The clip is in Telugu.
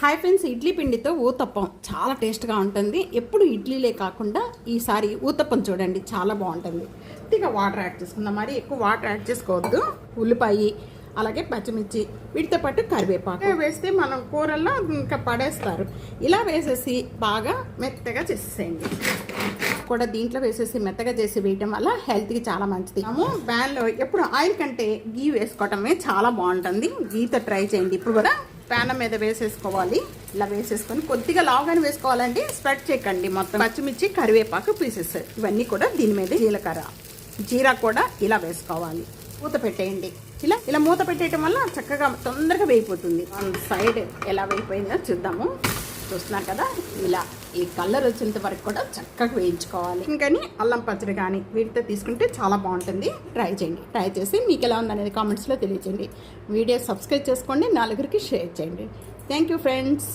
హాయ్ ఫ్రెండ్స్ ఇడ్లీ పిండితో ఊతప్పం. చాలా టేస్ట్గా ఉంటుంది. ఎప్పుడు ఇడ్లీలే కాకుండా ఈసారి ఊతప్పం చూడండి చాలా బాగుంటుంది. కొద్దిగా వాటర్ యాడ్ చేసుకుందాం. మరి ఎక్కువ వాటర్ యాడ్ చేసుకోవద్దు. ఉల్లిపాయ అలాగే పచ్చిమిర్చి వీటితో పాటు కరివేపాకు. వేస్తే మనం కూరల్లో ఇంకా పడేస్తారు. ఇలా వేసేసి బాగా మెత్తగా చేసేసేయండి కూడా దీంట్లో వేసేసి మెత్తగా చేసి వేయటం వల్ల హెల్త్కి చాలా మంచిది. మనము బ్యాన్లో ఎప్పుడు ఆయిల్ కంటే గీ వేసుకోవటమే చాలా బాగుంటుంది. గీతో ట్రై చేయండి. ఇప్పుడు కూడా ప్యాన్ మీద వేసేసుకోవాలి. ఇలా వేసేసుకొని కొద్దిగా లావుగానే వేసుకోవాలండి. స్ప్రెడ్ చేయకండి మొత్తం. పచ్చిమిర్చి కరివేపాకు పీసెస్. ఇవన్నీ కూడా దీని మీద జీలకర్ర. జీరా కూడా ఇలా వేసుకోవాలి. మూత పెట్టేయండి. ఇలా ఇలా మూత పెట్టేయటం వల్ల చక్కగా తొందరగా వేయిపోతుంది సైడ్ ఎలా వేయిపోయిందో చూద్దాము. చూస్తున్నారు కదా ఇలా ఈ కలర్ వచ్చేంత వరకు కూడా చక్కగా వేయించుకోవాలి. ఇంకని అల్లం పచ్చడి కానీ వీటితో తీసుకుంటే చాలా బాగుంటుంది. ట్రై చేయండి. ట్రై చేసి మీకు ఎలా ఉందనేది కామెంట్స్లో తెలియచేయండి. వీడియో సబ్స్క్రైబ్ చేసుకోండి. నలుగురికి షేర్ చేయండి. Thank you friends